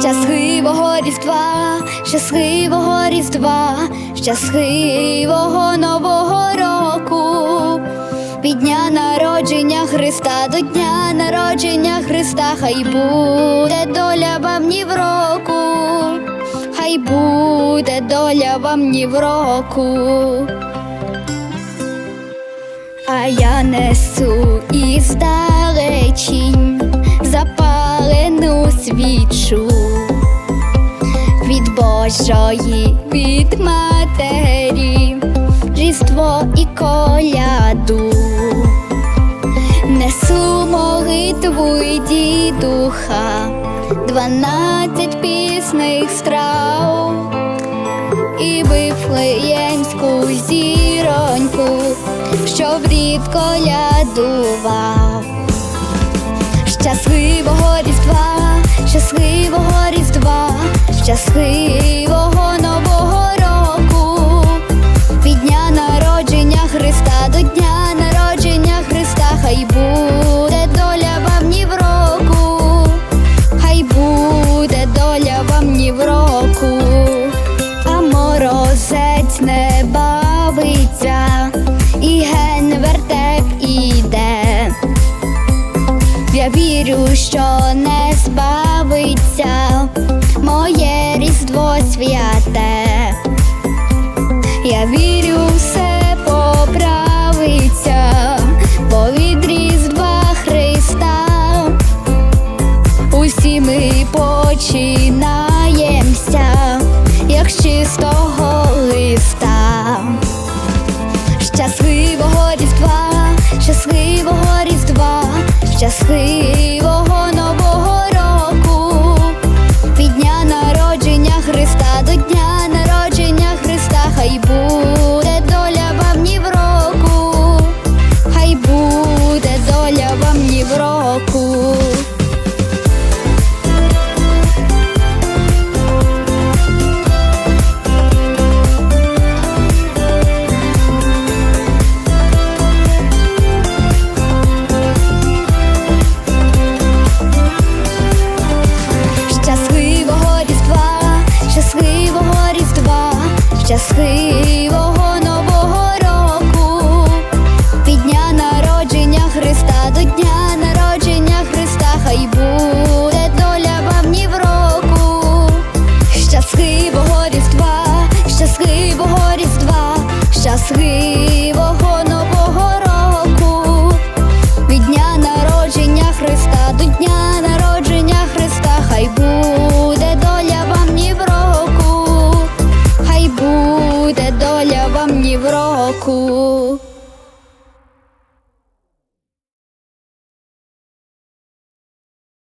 Щасливого різдва, щасливого різдва, щасливого нового року. Від дня народження Христа до дня народження Христа, хай буде доля вам ні в року, хай буде доля вам ні в року. А я несу із далечінь запалену свічу від Божої, від матері, різдво і коляду. Несу молитву і дідуха, дванадцять пісних страв і вифлеємську зіроньку, що в рід колядував. Щасливого різдва, щасливого різдва, щасливого нового року. Від дня народження Христа до дня народження Христа, хай буде доля вам ні в року, хай буде доля вам ні в року, а морозець не бавиться, вірю, що не збавиться моє різдво святе. Я вірю, все поправиться, бо від різдва Христа усі ми починаємося, як з чистого листа. Щасливого різдва, щасливого різдва, щасливого щасливого нового року. Від дня народження Христа до дня народження Христа, хай буде доля вам ні в року. Щасливого різдва, щасливого різдва, щасливого